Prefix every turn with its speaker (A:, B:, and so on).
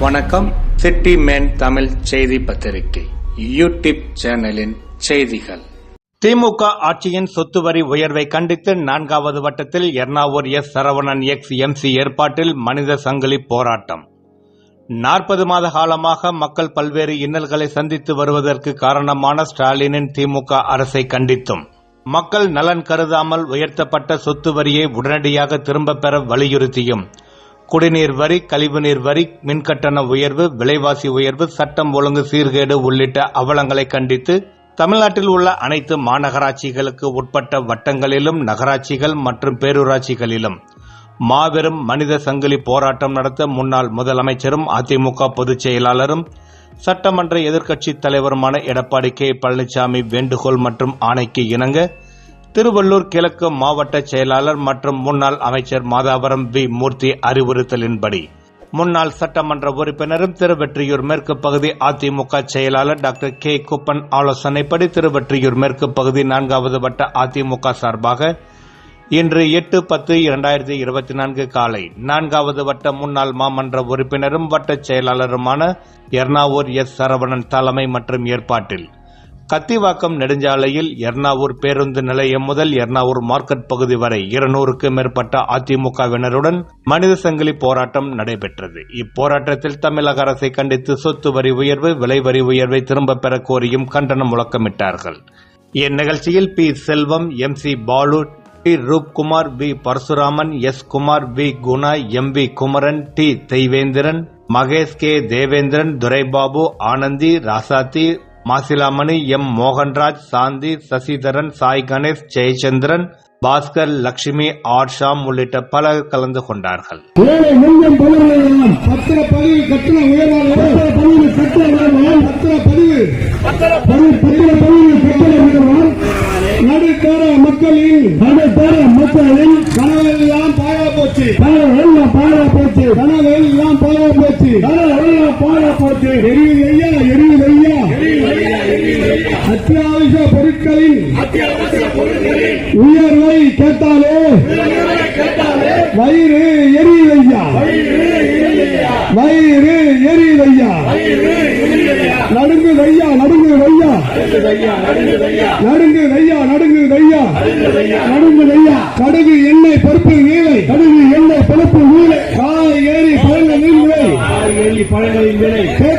A: வணக்கம். City man Tamil செய்தி பத்திரிகை யூடியூப் சேனலின் செய்திகள். திமுக ஆட்சியின் சொத்து வரி உயர்வை கண்டித்து நான்காவது வட்டத்தில் Ernavur S Saravanan ex MC ஏற்பாட்டில் மனித சங்கிலி போராட்டம். நாற்பது மாத காலமாக மக்கள் பல்வேறு இன்னல்களை சந்தித்து வருவதற்கு காரணமான ஸ்டாலினின் திமுக அரசை கண்டித்தும். மக்கள் நலன் கருதாமல் உயர்த்தப்பட்ட சொத்து வரியை உடனடியாக திரும்பப் பெற வலியுறுத்தியும். குடிநீர் வரி கழிவுநீர் வரி மின்கட்டண உயர்வு விலைவாசி உயர்வு சட்டம் ஒழுங்கு சீர்கேடு உள்ளிட்ட அவலங்களை கண்டித்து தமிழ்நாட்டில் உள்ள அனைத்து மாநகராட்சிகளுக்கு உட்பட்ட வட்டங்களிலும் நகராட்சிகள் மற்றும் பேரூராட்சிகளிலும் மாபெரும் மனித சங்கிலி போராட்டம் நடத்த முன்னாள் முதலமைச்சரும் அதிமுக பொதுச் செயலாளரும் சட்டமன்ற எதிர்க்கட்சித் தலைவருமான எடப்பாடி கே. பழனிசாமி வேண்டுகோள் மற்றும் ஆணைக்கு இணங்க திருவள்ளூர் கிழக்கு மாவட்ட செயலாளர் மற்றும் முன்னாள் அமைச்சர் மாதாவரம் வி. மூர்த்தி அறிவுறுத்தலின்படி முன்னாள் சட்டமன்ற உறுப்பினரும் திருவெற்றியூர் மேற்கு பகுதி அதிமுக செயலாளர் டாக்டர் கே. குப்பன் ஆலோசனைப்படி திருவெற்றியூர் மேற்கு பகுதி நான்காவது வட்ட அதிமுக சார்பாக இன்று எட்டு பத்து இரண்டாயிரத்தி இருபத்தி நான்கு காலை நான்காவது வட்ட முன்னாள் மாமன்ற உறுப்பினரும் வட்ட செயலாளருமான எர்ணாவூர் எஸ். சரவணன் தலைமை மற்றும் ஏற்பாட்டில் கத்திவாக்கம் நெடுஞ்சாலையில் எர்ணாவூர் பேருந்து நிலையம் முதல் எர்ணாவூர் மார்க்கெட் பகுதி வரை இருநூறுக்கும் மேற்பட்ட அதிமுகவினருடன் மனித சங்கிலி போராட்டம் நடைபெற்றது. இப்போராட்டத்தில் தமிழக அரசை கண்டித்து சொத்து வரி உயர்வு விலை வரி உயர்வை திரும்பப் பெற கோரியும் கண்டனம் முழக்கமிட்டார்கள். இந்நிகழ்ச்சியில் P. Selvam M. C. Balu T. Roopkumar V. Parasuraman S. Kumar V. Guna M. V. Kumaran T. Deivendran Mahesh K. Devendran Duraibabu Anandhi Rasathi Masilamani M. Mohanraj Shanthi Sasidharan Sai Ganesh Jayachandran Bhaskar Lakshmi Arsham உள்ளிட்ட பலர் கலந்து கொண்டார்கள்.
B: ஏழை மக்களின் பாழா போச்சு. கனவெல்லாம் பாழா போச்சு. கனவெல்லாம் பாழா போச்சு. கனவெல்லாம் பாழா போச்சு. எரியுது ஐயா எரியுது ஐயா அத்தியாவசிய பொருட்களின் உயர்வை கேட்டாலே வயிறு எரியுதையா வயிறு எரியுதையா நடுங்கு ஐயா நடுங்கு ஐயா நடுங்கு ஐயா நடுங்கு ஐயா நடுங்கு ஐயா கடுகு எண்ணெய் பருப்பு நீலை கடுகு எண்ணெய் பருப்பு நீலை காய் ஏறி பழங்களின் விலை